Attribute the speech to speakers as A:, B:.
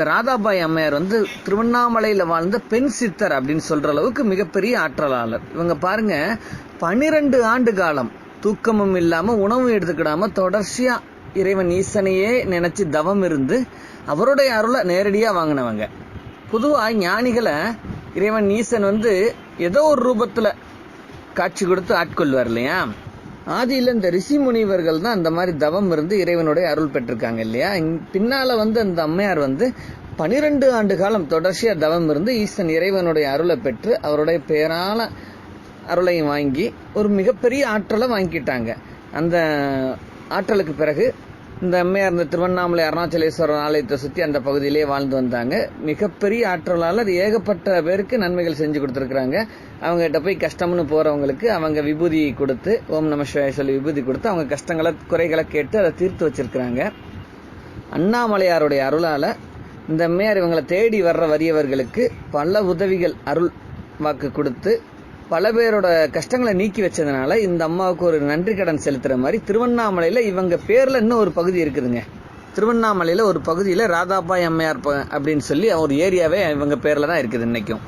A: இந்த ராதாபாய் அம்மையார் வந்து திருவண்ணாமலையில் வாழ்ந்த பெண் சித்தர் அப்படின்னு சொல்கிற அளவுக்கு மிகப்பெரிய ஆற்றலாளர். இவங்க பாருங்க பனிரெண்டு ஆண்டு காலம் தூக்கமும் இல்லாமல் உணவும் எடுத்துக்கிடாம தொடர்ச்சியாக இறைவன் ஈசனையே நினைச்சு தவம் இருந்து அவருடைய அருளை நேரடியாக வாங்கினவங்க. பொதுவாக ஞானிகளை இறைவன் ஈசன் வந்து ஏதோ ஒரு ரூபத்தில் காட்சி கொடுத்து ஆட்கொள்வார் இல்லையா? ஆதியில் இந்த ரிஷி முனிவர்கள் தான் அந்த மாதிரி தவம் இருந்து இறைவனுடைய அருள் பெற்றிருக்காங்க இல்லையா? பின்னால் வந்து அந்த அம்மையார் வந்து பனிரெண்டு ஆண்டு காலம் தொடர்ச்சியாக தவம் இருந்து ஈசன் இறைவனுடைய அருளை பெற்று அவருடைய பேரான அருளையும் வாங்கி ஒரு மிகப்பெரிய ஆற்றலை வாங்கிட்டாங்க அந்த ஆற்றலுக்கு பிறகு இந்த அம்மையார் இந்த திருவண்ணாமலை அருணாச்சலேஸ்வரர் ஆலயத்தை சுற்றி அந்த பகுதியிலே வாழ்ந்து வந்தாங்க. மிகப்பெரிய ஆற்றலாளர் ஏகப்பட்ட பேருக்கு நன்மைகள் செஞ்சு கொடுத்துருக்குறாங்க. அவங்ககிட்ட போய் கஷ்டம்னு போறவங்களுக்கு அவங்க விபூதி கொடுத்து ஓம் நம சொல்லி விபூதி கொடுத்து அவங்க கஷ்டங்களை குறைகளை கேட்டு அதை தீர்த்து வச்சிருக்கிறாங்க. அண்ணாமலையாருடைய அருளால இந்த அம்மையார் இவங்களை தேடி வர்ற வறியவர்களுக்கு பல உதவிகள் அருள் வாக்கு கொடுத்து பல பேரோட கஷ்டங்களை நீக்கி வச்சதுனால இந்த அம்மாவுக்கு ஒரு நன்றி கடன் செலுத்துற மாதிரி திருவண்ணாமலையில இவங்க பேர்ல இன்னும் ஒரு பகுதி இருக்குதுங்க. திருவண்ணாமலையில ஒரு பகுதியில ராதாபாய் அம்மையார் அப்படின்னு சொல்லி ஒரு ஏரியாவே இவங்க பேர்ல தான் இருக்குது இன்னைக்கும்.